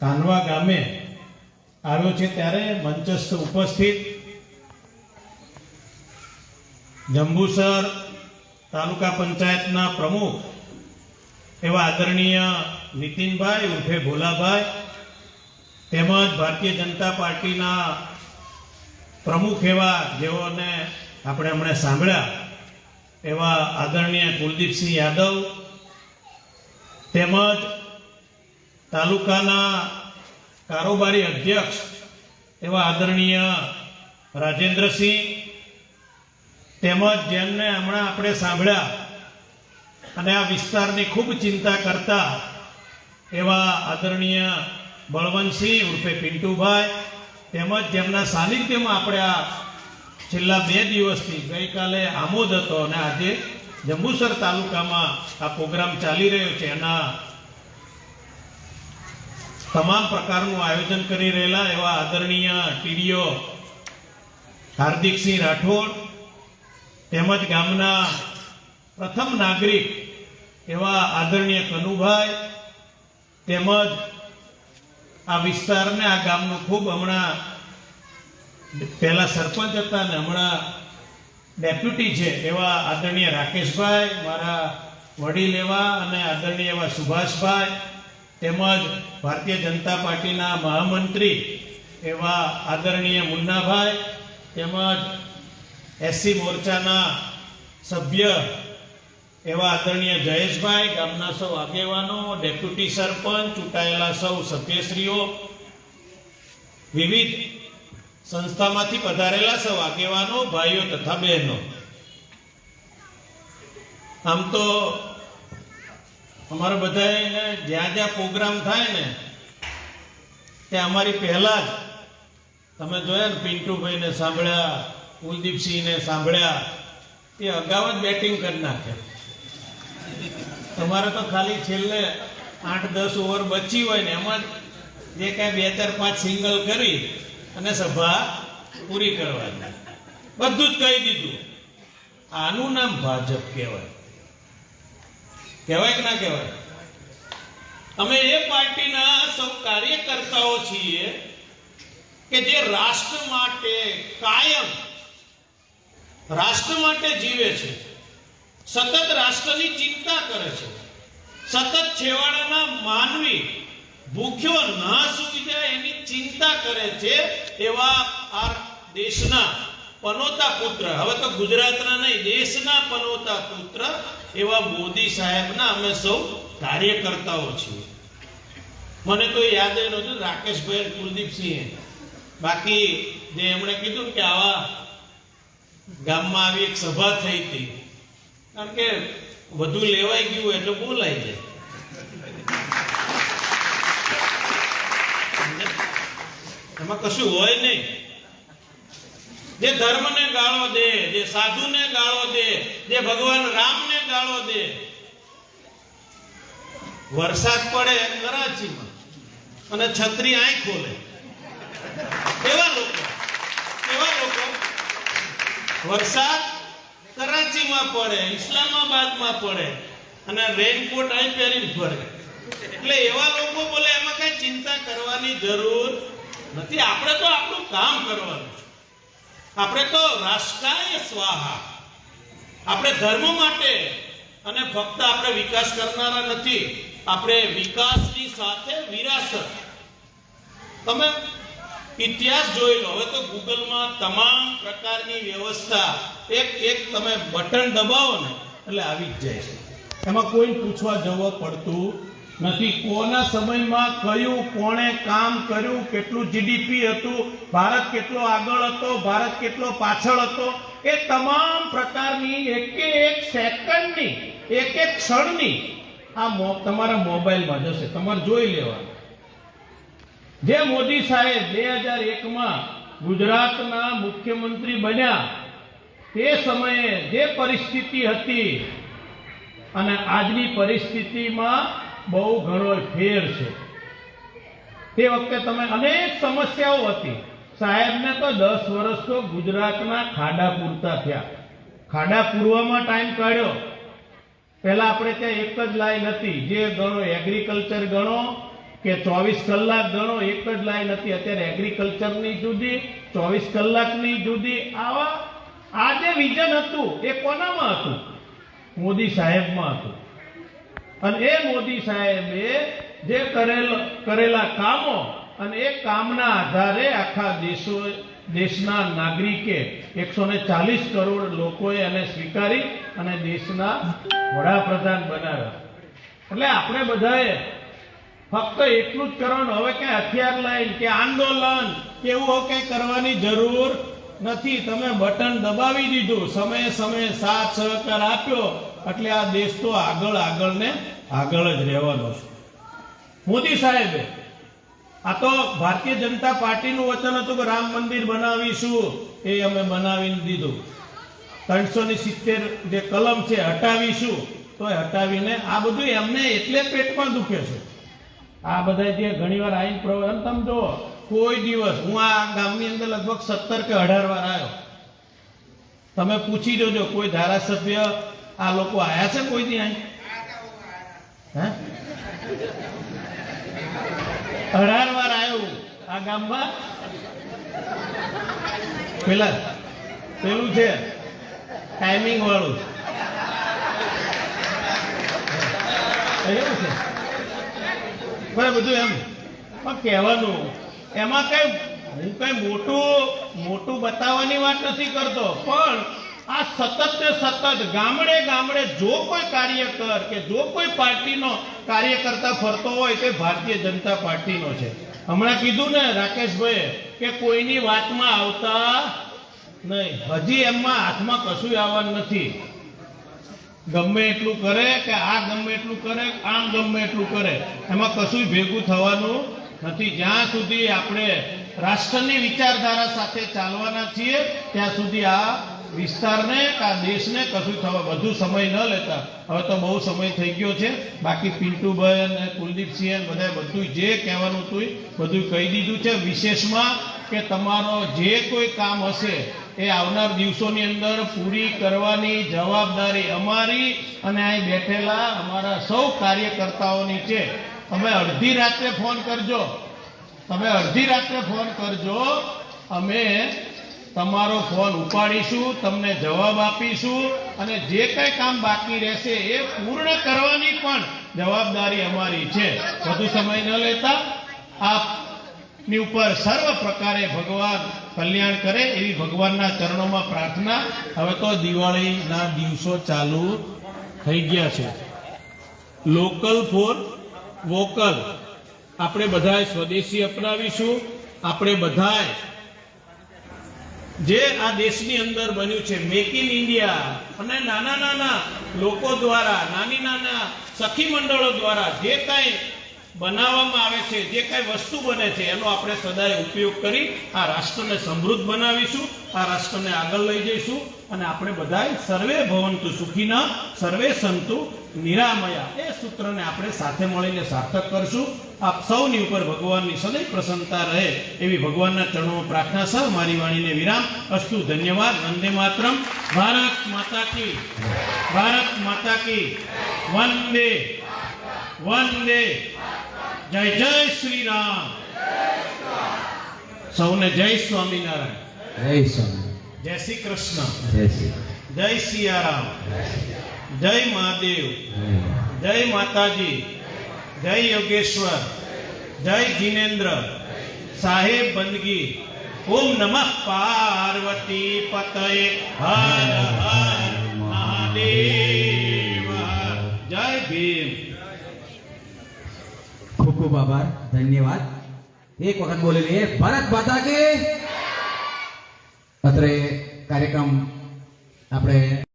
કાનવા ગામે આવ્યો છે ત્યારે મંચસ્થ ઉપસ્થિત જંબુસર તાલુકા પંચાયતના પ્રમુખ એવા આદરણીય નીતિનભાઈ ઉર્ફે ભોલાભાઈ તેમજ ભારતીય જનતા પાર્ટીના પ્રમુખ એવા જેઓને આપણે હમણાં સાંભળ્યા એવા આદરણીય કુલદીપસિંહ યાદવ તેમજ તાલુકાના કારોબારી અધ્યક્ષ એવા આદરણીય રાજેન્દ્રસિંહ તેમજ જેમને હમણાં આપણે સાંભળ્યા અને આ વિસ્તારની ખૂબ ચિંતા કરતા એવા આદરણીય બળવંતસિંહ ઉર્ફે પિન્ટુભાઈ તેમજ જેમના સાનિધ્યમાં આપણે આ છેલ્લા બે દિવસથી ગઈકાલે આમોદ હતો અને આજે જંબુસર તાલુકામાં આ પ્રોગ્રામ ચાલી રહ્યો છે. એના તમામ પ્રકારનું આયોજન કરી રહેલા એવા આદરણીય ટીડીઓ હાર્દિકસિંહ રાઠોડ તેમજ ગામના પ્રથમ નાગરિક એવા આદરણીય કનુભાઈ તેમજ આ વિસ્તારને આ ગામનું ખૂબ હમણાં પહેલાં સરપંચ હતા ને હમણાં ડેપ્યુટી છે એવા આદરણીય રાકેશભાઈ, મારા વડીલ એવા અને આદરણીય એવા સુભાષભાઈ તેમજ ભારતીય જનતા પાર્ટીના મહામંત્રી એવા આદરણીય મુન્નાભાઈ તેમજ એસસી મોરચાના સભ્ય એવા આદરણીય જયેશભાઈ ગામના સૌ આગેવાનો, ડેપ્યુટી સરપંચ, ચૂંટાયેલા સૌ સભ્યશ્રીઓ, વિવિધ સંસ્થામાંથી પધારેલા સૌ આગેવાનો, ભાઈઓ તથા બહેનો. આમ તો અમારે બધાને જ્યાં જ્યાં પ્રોગ્રામ થાય ને, ત્યાં અમારી પહેલા જ તમે જોયા ને પિન્ટુભાઈને સાંભળ્યા, કુલદીપસિંહને સાંભળ્યા, એ અગાઉ જ બેટિંગ કરી નાખે. તમારે તો ખાલી છેલ્લે આઠ દસ ઓવર બચી હોય ને, એમાં જ કાંઈ બે ચાર પાંચ સિંગલ કરી અને સભા પૂરી કરવાની બધું જ કહી દીધું. આનું નામ ભાજપ કહેવાય. કહેવાય કે ના કહેવાય? અમે એ પાર્ટીના સૌ કાર્યકર્તાઓ છીએ કે જે રાષ્ટ્ર માટે કાયમ, રાષ્ટ્ર માટે જીવે છે, સતત રાષ્ટ્રની ચિંતા કરે છે, સતત છેવાડાના માનવી ભૂખ્યો ના સૂઈ જાય એની ચિંતા કરે છે એવા આ દેશના પનોતા પુત્ર. હવે તો ગુજરાતના નહીં, દેશના પનોતા પુત્ર એવા મોદી સાહેબના અમે સૌ કાર્યકર્તાઓ છીએ. મને તો યાદ એ નહોતું, રાકેશભાઈ કુલદીપસિંહે. બાકી જે એમણે કીધું કે આવા ગામમાં આવી એક સભા થઈ હતી, કારણ કે વધુ લેવાઈ ગયું એટલે બોલાઈ જાય. એમાં કશું હોય નહીં. જે ધર્મને ગાળો દે, જે સાધુને ગાળો દે, જે ભગવાન રામને ગાળો દે. વરસાદ પડે કરાચીમાં અને છત્રી આંખ ખોલે. એવા લોકો એવા લોકો વરસાદ કરાચીમાં પડે, ઇસ્લામાબાદમાં પડે અને રેનકોટ અહીં પહેરીને ફરે. એટલે એવા લોકો બોલે, એમાં કઈ ચિંતા કરવાની જરૂર નથી. આપણે તો આપણું કામ કરવાનું છે. આપણે તો રાષ્ટ્રાય સ્વાહા. આપણે ધર્મ માટે અને ફક્ત આપણે વિકાસ કરનારા નથી, આપણે વિકાસની સાથે વિરાસત. તમે ઇતિહાસ જોઈ લો, હવે તો ગૂગલમાં તમામ પ્રકારની વ્યવસ્થા, એક એક તમે બટન દબાવો ને, એટલે આવી જ જાય છે. એમાં કોઈ પૂછવા જવું પડતું નથી. કોના સમયમાં કયું, કોણે કામ કર્યું, કેટલું જીડીપી હતું, ભારત કેટલો આગળ હતો, ભારત કેટલો પાછળ હતો, એ તમામ પ્રકારની એક એક સેકન્ડની, એક એક ક્ષણની આ તમારા મોબાઈલમાં જશે. તમારે જોઈ લેવાનું. જે મોદી સાહેબ બે હજાર એકમાં ગુજરાતના મુખ્યમંત્રી બન્યા, તે સમયે જે પરિસ્થિતિ હતી અને આજની પરિસ્થિતિમાં બહુ ઘણો ફેર છે. તે વખતે તમે અનેક સમસ્યાઓ હતી. સાહેબને તો દસ વર્ષ તો ગુજરાતના ખાડા પૂરતા થયા. ખાડા પૂરવામાં ટાઈમ કાઢ્યો. પહેલા આપણે ત્યાં એક જ લાઈન હતી, જે ગણો એગ્રીકલ્ચર ગણો કે ચોવીસ કલાક ગણો એક જ લાઈન હતી. અત્યારે એગ્રીકલ્ચરની જુદી, ચોવીસ કલાકની જુદી. આવા, આ જે વિઝન હતું, એ કોનામાં હતું? મોદી સાહેબમાં હતું. અને એ મોદી સાહેબે જે કરેલ કરેલા કામો અને એ કામના આધારે આખા દેશો દેશના નાગરિકે એકસો ને ચાલીસ કરોડ લોકોએ એને સ્વીકારી અને દેશના વડાપ્રધાન બનાવ્યા. એટલે આપણે બધાએ ફક્ત એટલું જ કરવાનું. હવે કઈ હથિયાર લઈને, કે આંદોલન, કે એવું કઈ કરવાની જરૂર નથી, તમે બટન દબાવી દીધું. સમયે સમયે સાથ સહકાર આપ્યો. એટલે આ દેશ તો આગળ આગળ ને આગળ જ રહેવાનો છે. મોદી સાહેબે, આ તો ભારતીય જનતા પાર્ટીનું વચન હતું કે રામ મંદિર બનાવીશું. એ અમે બનાવીને દીધું. ત્રણસો ને સિત્તેર જે કલમ છે, હટાવીશું. તો એ હટાવીને આ બધું એમને એટલે પેટમાં દુખે છે. આ બધા જે ઘણીવાર આઈન પ્રવચન તમે જો કોઈ દિવસ, હું આ ગામની અંદર લગભગ સત્તર કે અઢાર વાર આવ્યો. તમે પૂછી જોજો, કોઈ ધારાસભ્ય આ લોકો આયા છે કોઈ દી અહીં? હે? અઢાર વાર આવ્યો આ ગામમાં. પેલા, પેલું છે ટાઈમિંગ વાળું. એવું છે. બધું એમ, પણ કહેવાનું એમાં કઈ હું કઈ મોટું મોટું બતાવવાની વાત નથી કરતો, પણ આ સતત ને સતત ગામડે ગામડે જો કોઈ કાર્યકર કે જો કોઈ પાર્ટીનો કાર્યકર્તા ફરતો હોય તે ભારતીય જનતા પાર્ટીનો છે. હમણાં કીધું ને રાકેશભાઈ કે કોઈની વાતમાં આવતા નહીં. હજી એમમાં હાથમાં કશું આવવાનું નથી. ગમે એટલું કરે કે આ ગમે એટલું કરે, આમ ગમે એટલું કરે. એમાં કશું ભેગું થવાનું નથી. જ્યાં સુધી આપણે રાષ્ટ્રની વિચારધારા સાથે ચાલવાના છીએ, ત્યાં સુધી આ વિસ્તારને આ દેશને કશું થવા વધુ સમય ન લેતા. હવે તો બહુ સમય થઈ ગયો છે. બાકી પિન્ટુભાઈ અને કુલદીપસિંહ બધાએ બધું જે કહેવાનું હતું બધું કહી દીધું છે. વિશેષમાં કે તમારો જે કોઈ કામ હશે એ આવનાર દિવસોની અંદર પૂરી કરવાની જવાબદારી અમારી અને અહીં બેઠેલા અમારા સૌ કાર્યકર્તાઓની છે. તમે અડધી રાત્રે ફોન કરજો. તમે અડધી રાત્રે ફોન કરજો. અમે તમારો ફોન ઉપાડીશું, તમને જવાબ આપીશું અને જે કંઈ કામ બાકી રહેશે એ પૂર્ણ કરવાની પણ જવાબદારી અમારી છે. વધુ સમય ન લેતા આપની ઉપર સર્વ પ્રકારે ભગવાન કલ્યાણ કરે એવી ભગવાનના ચરણોમાં પ્રાર્થના. હવે તો દિવાળીના દિવસો ચાલુ થઈ ગયા છે. Local for vocal. આપણે બધાએ સ્વદેશી અપનાવીશું. આપણે બધાએ જે આ દેશની અંદર બન્યું છે મેક ઇન ઇન્ડિયા અને નાના નાના લોકો દ્વારા, નાની નાના સખી મંડળો દ્વારા, જે કાંઈ બનાવવામાં આવે છે, જે કાંઈ વસ્તુ બને છે, એનો આપણે સદાય ઉપયોગ કરી આ રાષ્ટ્રને સમૃદ્ધ બનાવીશું, આ રાષ્ટ્રને આગળ લઈ જઈશું અને આપણે બધાય સર્વે ભવંતુ સુખીના, સર્વે સંતુ નિરામયા એ સૂત્રને આપણે સાથે મળીને સાર્થક કરશું. આપ સૌની ઉપર ભગવાનની સદૈવ પ્રસન્નતા રહે એવી ભગવાનના ચરણોમાં પ્રાર્થના સહ મારી વાણીને વિરામ. અસ્તુ ધન્યવાદ, વંદે માતરમ. ભારત માતા કી. ભારત માતા કી. વંદે વંદે. જય જય શ્રી રામ સૌને જય સ્વામિનારાયણ. જય સ્વામી જય શ્રી કૃષ્ણ. જય શ્રી જય સિયારામ. જય મહાદેવ. જય માતાજી. જય યોગેશ્વર. જય જીનેન્દ્ર. સાહેબ બંદગી. ઓમ નમઃ પાર્વતી પતયે. હર હર. ખૂબ આભાર. ધન્યવાદ. એક વખત બોલી લઈએ. ભારત માતા કે અત્રે કાર્યક્રમ આપણે